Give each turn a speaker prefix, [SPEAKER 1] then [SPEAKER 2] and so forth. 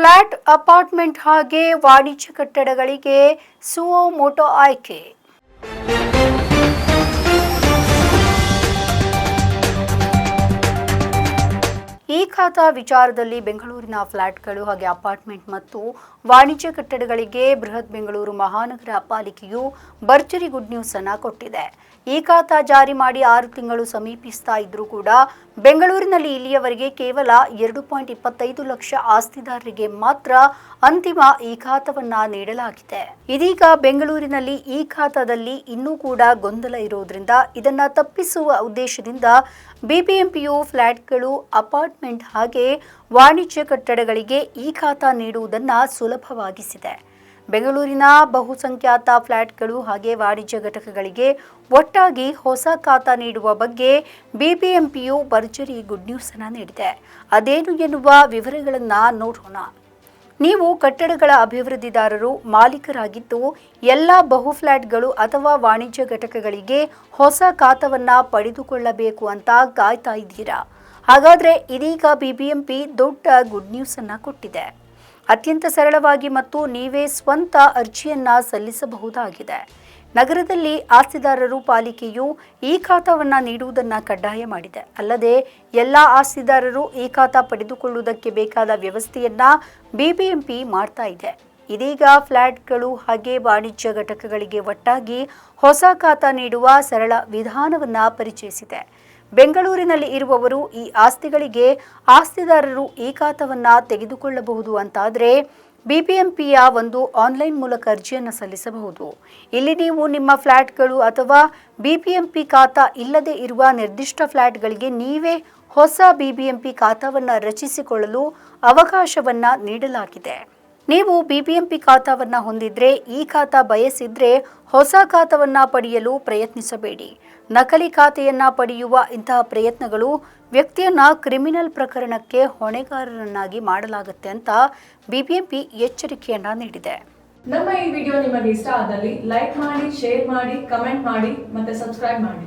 [SPEAKER 1] Flat apartment ಹಾಗೆ ವಾಣಿಜ್ಯ ಕಟ್ಟಡಗಳಿಗೆ ಸುವೋ ಮೋಟೋ ಆಯ್ಕೆ. ಖಾತಾ ವಿಚಾರದಲ್ಲಿ ಬೆಂಗಳೂರಿನ ಫ್ಲಾಟ್ಗಳು ಹಾಗೆ ಅಪಾರ್ಟ್ಮೆಂಟ್ ಮತ್ತು ವಾಣಿಜ್ಯ ಕಟ್ಟಡಗಳಿಗೆ ಬೃಹತ್ ಬೆಂಗಳೂರು ಮಹಾನಗರ ಪಾಲಿಕೆಯು ಭರ್ಜರಿ ಗುಡ್ ನ್ಯೂಸ್ ಅನ್ನ ಕೊಟ್ಟಿದೆ. ಈ ಖಾತಾ ಜಾರಿ ಮಾಡಿ ಆರು ತಿಂಗಳು ಸಮೀಪಿಸ್ತಾ ಇದ್ರೂ ಕೂಡ ಬೆಂಗಳೂರಿನಲ್ಲಿ ಇಲ್ಲಿಯವರೆಗೆ ಕೇವಲ ಎರಡು ಪಾಯಿಂಟ್ ಇಪ್ಪತ್ತೈದು ಲಕ್ಷ ಆಸ್ತಿದಾರರಿಗೆ ಮಾತ್ರ ಅಂತಿಮ ಈ ಖಾತವನ್ನ ನೀಡಲಾಗಿದೆ. ಇದೀಗ ಬೆಂಗಳೂರಿನಲ್ಲಿ ಈ ಖಾತಾದಲ್ಲಿ ಇನ್ನೂ ಕೂಡ ಗೊಂದಲ ಇರೋದ್ರಿಂದ ಇದನ್ನ ತಪ್ಪಿಸುವ ಉದ್ದೇಶದಿಂದ ಬಿಬಿಎಂಪಿಯು ಫ್ಲಾಟ್ಗಳು, ಅಪಾರ್ಟ್ಮೆಂಟ್ ಹಾಗೆ ವಾಣಿಜ್ಯ ಕಟ್ಟಡಗಳಿಗೆ ಈ ಖಾತಾ ನೀಡುವುದನ್ನು ಸುಲಭವಾಗಿಸಿದೆ. ಬೆಂಗಳೂರಿನ ಬಹುಸಂಖ್ಯಾತ ಫ್ಲಾಟ್ಗಳು ಹಾಗೆ ವಾಣಿಜ್ಯ ಘಟಕಗಳಿಗೆ ಒಟ್ಟಾಗಿ ಹೊಸ ಖಾತಾ ನೀಡುವ ಬಗ್ಗೆ ಬಿಬಿಎಂಪಿಯು ಭರ್ಜರಿ ಗುಡ್ ನ್ಯೂಸ್ ಅನ್ನು ನೀಡಿದೆ. ಅದೇನು ಎನ್ನುವ ವಿವರಗಳನ್ನು ನೋಡೋಣ. ನೀವು ಕಟ್ಟಡಗಳ ಅಭಿವೃದ್ಧಿದಾರರು, ಮಾಲೀಕರಾಗಿದ್ದು ಎಲ್ಲ ಬಹು ಫ್ಲಾಟ್ಗಳು ಅಥವಾ ವಾಣಿಜ್ಯ ಘಟಕಗಳಿಗೆ ಹೊಸ ಖಾತವನ್ನು ಪಡೆದುಕೊಳ್ಳಬೇಕು ಅಂತ ಕಾಯ್ತಾ ಇದ್ದೀರಾ? ಹಾಗಾದ್ರೆ ಇದೀಗ ಬಿಬಿಎಂಪಿ ದೊಡ್ಡ ಗುಡ್ ನ್ಯೂಸನ್ನು ಕೊಟ್ಟಿದೆ. ಅತ್ಯಂತ ಸರಳವಾಗಿ ಮತ್ತು ನೀವೇ ಸ್ವಂತ ಅರ್ಜಿಯನ್ನು ಸಲ್ಲಿಸಬಹುದಾಗಿದೆ. ನಗರದಲ್ಲಿ ಆಸ್ತಿದಾರರು ಪಾಲಿಕೆಯು ಈ ಖಾತಾವನ್ನು ನೀಡುವುದನ್ನು ಕಡ್ಡಾಯ ಮಾಡಿದೆ. ಅಲ್ಲದೆ ಎಲ್ಲ ಆಸ್ತಿದಾರರು ಈ ಖಾತಾ ಪಡೆದುಕೊಳ್ಳುವುದಕ್ಕೆ ಬೇಕಾದ ವ್ಯವಸ್ಥೆಯನ್ನ ಬಿಬಿಎಂಪಿ ಮಾಡ್ತಾ ಇದೆ. ಇದೀಗ ಫ್ಲಾಟ್ಗಳು ಹಾಗೆ ವಾಣಿಜ್ಯ ಘಟಕಗಳಿಗೆ ಒಟ್ಟಾಗಿ ಹೊಸ ಖಾತಾ ನೀಡುವ ಸರಳ ವಿಧಾನವನ್ನ ಪರಿಚಯಿಸಿದೆ. ಬೆಂಗಳೂರಿನಲ್ಲಿ ಇರುವವರು ಈ ಆಸ್ತಿಗಳಿಗೆ ಆಸ್ತಿದಾರರು ಈ ಖಾತವನ್ನ ತೆಗೆದುಕೊಳ್ಳಬಹುದು ಅಂತಾದರೆ ಬಿಬಿಎಂಪಿಯ ಒಂದು ಆನ್ಲೈನ್ ಮೂಲಕ ಅರ್ಜಿಯನ್ನು ಸಲ್ಲಿಸಬಹುದು. ಇಲ್ಲಿ ನೀವು ನಿಮ್ಮ ಫ್ಲ್ಯಾಟ್ಗಳು ಅಥವಾ ಬಿಬಿಎಂಪಿ ಖಾತಾ ಇಲ್ಲದೆ ಇರುವ ನಿರ್ದಿಷ್ಟ ಫ್ಲ್ಯಾಟ್ಗಳಿಗೆ ನೀವೇ ಹೊಸ ಬಿಬಿಎಂಪಿ ಖಾತಾವನ್ನು ರಚಿಸಿಕೊಳ್ಳಲು ಅವಕಾಶವನ್ನ ನೀಡಲಾಗಿದೆ. ನೀವು ಬಿಬಿಎಂಪಿ ಖಾತಾವನ್ನು ಹೊಂದಿದ್ರೆ ಈ ಖಾತಾ ಬಯಸಿದ್ರೆ ಹೊಸ ಖಾತಾವನ್ನು ಪಡೆಯಲು ಪ್ರಯತ್ನಿಸಬೇಡಿ. ನಕಲಿ ಖಾತೆಯನ್ನ ಪಡೆಯುವ ಇಂತಹ ಪ್ರಯತ್ನಗಳು ವ್ಯಕ್ತಿಯನ್ನ ಕ್ರಿಮಿನಲ್ ಪ್ರಕರಣಕ್ಕೆ ಹೊಣೆಗಾರರನ್ನಾಗಿ ಮಾಡಲಾಗುತ್ತೆ ಅಂತ ಬಿಬಿಎಂಪಿ ಎಚ್ಚರಿಕೆಯನ್ನ ನೀಡಿದೆ.
[SPEAKER 2] ನಮ್ಮ ಈ ವಿಡಿಯೋ ನಿಮಗೆ ಇಷ್ಟ ಆದಲ್ಲಿ ಲೈಕ್ ಮಾಡಿ, ಶೇರ್ ಮಾಡಿ, ಕಮೆಂಟ್ ಮಾಡಿ ಮತ್ತೆ ಸಬ್ಸ್ಕ್ರೈಬ್ ಮಾಡಿ.